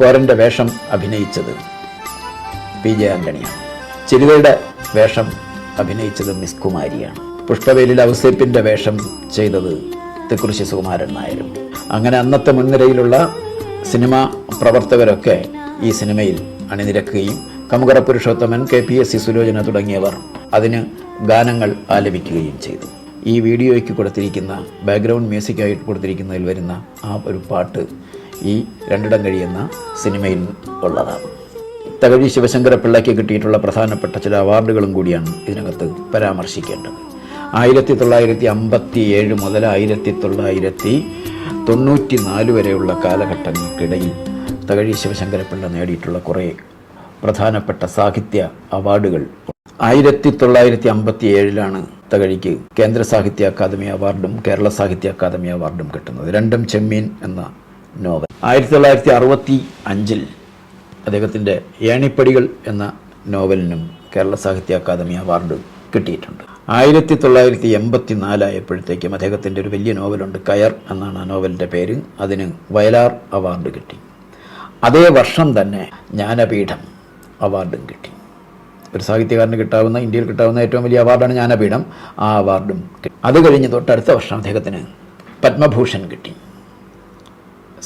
കോരന്റെ വേഷം അഭിനയിച്ചത് P J ആന്റണിയാണ്. ചിരുവയുടെ വേഷം അഭിനയിച്ചത് മിസ് കുമാരിയാണ്. പുഷ്പവേലിൽ ഔസേപ്പിന്റെ വേഷം ചെയ്തത് തെക്കുറിശി സുകുമാരൻ നായരും. അങ്ങനെ അന്നത്തെ മുൻനിരയിലുള്ള സിനിമാ പ്രവർത്തകരൊക്കെ ഈ സിനിമയിൽ അണിനിരക്കുകയും Kamukara Purushothaman K P S C Sulochana തുടങ്ങിയവർ അതിന് ഗാനങ്ങൾ ആലപിക്കുകയും ചെയ്തു. ഈ വീഡിയോയ്ക്ക് കൊടുത്തിരിക്കുന്ന ബാക്ക്ഗ്രൗണ്ട് മ്യൂസിക്കായിട്ട് കൊടുത്തിരിക്കുന്നതിൽ വരുന്ന ആ ഒരു പാട്ട് ഈ രണ്ടിടം കഴിയുന്ന സിനിമയിൽ ഉള്ളതാണ്. തകഴി ശിവശങ്കര പിള്ളയ്ക്ക് കിട്ടിയിട്ടുള്ള പ്രധാനപ്പെട്ട ചില അവാർഡുകളും കൂടിയാണ് ഇതിനകത്ത് പരാമർശിക്കേണ്ടത്. ആയിരത്തി തൊള്ളായിരത്തി അമ്പത്തി ഏഴ് മുതൽ ആയിരത്തി തൊള്ളായിരത്തി തൊണ്ണൂറ്റി നാല് വരെയുള്ള കാലഘട്ടങ്ങൾക്കിടയിൽ തകഴി ശിവശങ്കര പിള്ള നേടിയിട്ടുള്ള കുറേ പ്രധാനപ്പെട്ട സാഹിത്യ അവാർഡുകൾ ആയിരത്തി തൊള്ളായിരത്തി അമ്പത്തി ഏഴിലാണ് തകഴിക്ക് കേന്ദ്ര സാഹിത്യ അക്കാദമി അവാർഡും കേരള സാഹിത്യ അക്കാദമി അവാർഡും കിട്ടുന്നത്. രണ്ടും ചെമ്മീൻ എന്ന നോവൽ. ആയിരത്തി തൊള്ളായിരത്തി അറുപത്തി അഞ്ചിൽ അദ്ദേഹത്തിന്റെ ഏണിപ്പടികൾ എന്ന നോവലിനും കേരള സാഹിത്യ അക്കാദമി അവാർഡ് കിട്ടിയിട്ടുണ്ട്. ആയിരത്തി തൊള്ളായിരത്തി എൺപത്തി നാലായപ്പോഴത്തേക്കും അദ്ദേഹത്തിന്റെ ഒരു വലിയ നോവലുണ്ട് കയർ എന്നാണ് ആ നോവലിന്റെ പേര്. അതിന് വയലാർ അവാർഡ് കിട്ടി. അതേ വർഷം തന്നെ ജ്ഞാനപീഠം അവാർഡും കിട്ടി. ഒരു സാഹിത്യകാരന് കിട്ടാവുന്ന ഇന്ത്യയിൽ കിട്ടാവുന്ന ഏറ്റവും വലിയ അവാർഡാണ് ജ്ഞാനപീഠം. ആ അവാർഡും കിട്ടി. അത് കഴിഞ്ഞ് തൊട്ടടുത്ത വർഷം അദ്ദേഹത്തിന് പത്മഭൂഷൺ കിട്ടി.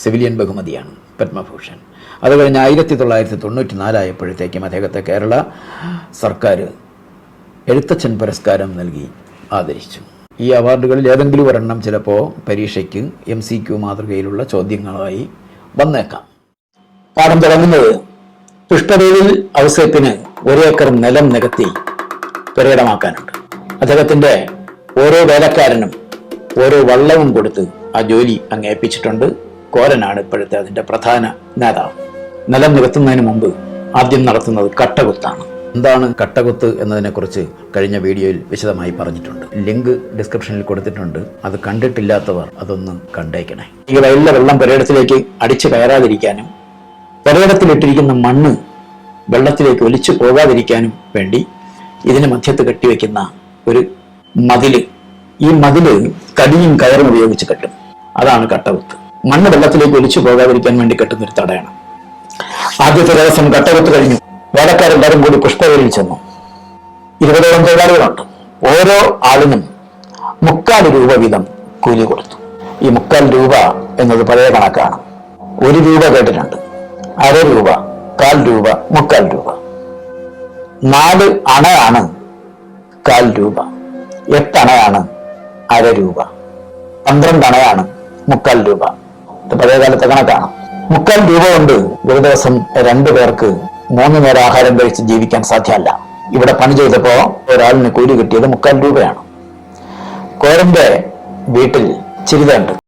സിവിലിയൻ ബഹുമതിയാണ് പത്മഭൂഷൺ. അത് കഴിഞ്ഞ് ആയിരത്തി തൊള്ളായിരത്തി തൊണ്ണൂറ്റി നാലായപ്പോഴത്തേക്കും അദ്ദേഹത്തെ കേരള സർക്കാർ എഴുത്തച്ഛൻ പുരസ്കാരം നൽകി ആദരിച്ചു. ഈ അവാർഡുകളിൽ ഏതെങ്കിലും ഒരെണ്ണം ചിലപ്പോൾ പരീക്ഷയ്ക്ക് എം സി ക്യു മാതൃകയിലുള്ള ചോദ്യങ്ങളായി വന്നേക്കാം. പാഠം തുടങ്ങുന്നത് പുഷ്പദേവിൽ ഔസേപ്പിന് ഒരേക്കർ നിലം നികത്തി പുരയിടമാക്കാനുണ്ട്. അദ്ദേഹത്തിന്റെ ഓരോ വേലക്കാരനും ഓരോ വള്ളവും കൊടുത്ത് ആ ജോലി അങ്ങ് ഏൽപ്പിച്ചിട്ടുണ്ട്. കോരനാണ് ഇപ്പോഴത്തെ അതിന്റെ പ്രധാന നേതാവ്. നിലം നികത്തുന്നതിന് മുമ്പ് ആദ്യം നടത്തുന്നത് കട്ടകുത്താണ്. എന്താണ് കട്ടകുത്ത് എന്നതിനെക്കുറിച്ച് കഴിഞ്ഞ വീഡിയോയിൽ വിശദമായി പറഞ്ഞിട്ടുണ്ട്. ലിങ്ക് ഡിസ്ക്രിപ്ഷനിൽ കൊടുത്തിട്ടുണ്ട്. അത് കണ്ടിട്ടില്ലാത്തവർ അതൊന്ന് കണ്ടേക്കണേ. ഈ വയലിലെ വെള്ളം പുരയിടത്തിലേക്ക് അടിച്ചു കയറാതിരിക്കാനും പുരയിടത്തിലിട്ടിരിക്കുന്ന മണ്ണ് വെള്ളത്തിലേക്ക് ഒലിച്ചു പോകാതിരിക്കാനും വേണ്ടി ഇതിന് മധ്യത്ത് കെട്ടിവെക്കുന്ന ഒരു മതിൽ. ഈ മതിൽ കടിയും കയറും ഉപയോഗിച്ച് കെട്ടും. അതാണ് കട്ടകുത്ത്. മണ്ണ് വെള്ളത്തിലേക്ക് ഒലിച്ചു പോകാതിരിക്കാൻ വേണ്ടി കെട്ടുന്നൊരു തടയാണ്. ആദ്യത്തെ ദിവസം കട്ടകുത്ത് കഴിഞ്ഞു. വേലക്കാരെല്ലാവരും കൂടി പുഷ്പവേലിൽ ചെന്നു. ഇരുപതോളം തൊഴിലാളികളുണ്ട്. ഓരോ ആളിനും മുക്കാൽ രൂപ വീതം കൂലി കൊടുത്തു. ഈ മുക്കാൽ രൂപ എന്നത് പഴയ കണക്കാണ്. ഒരു രൂപ കേട്ടിട്ടുണ്ട്. അര രൂപ കാൽ രൂപ മുക്കാൽ രൂപ. നാല് അണയാണ് കാൽ രൂപ. എട്ടണയാണ് അര രൂപ. പന്ത്രണ്ട് അണയാണ് മുക്കാൽ രൂപ. പഴയ കാലത്തെ കണക്കാണ്. മുക്കാൽ രൂപ കൊണ്ട് ഒരു ദിവസം രണ്ടു പേർക്ക് മൂന്ന് നേരം ആഹാരം കഴിച്ച് ജീവിക്കാൻ സാധ്യമല്ല. ഇവിടെ പണി ചെയ്തപ്പോ ഒരാളിന് കൂലി കിട്ടിയത് മുക്കാൽ രൂപയാണ്. കോരന്റെ വീട്ടിൽ ചിരിതയുണ്ട്.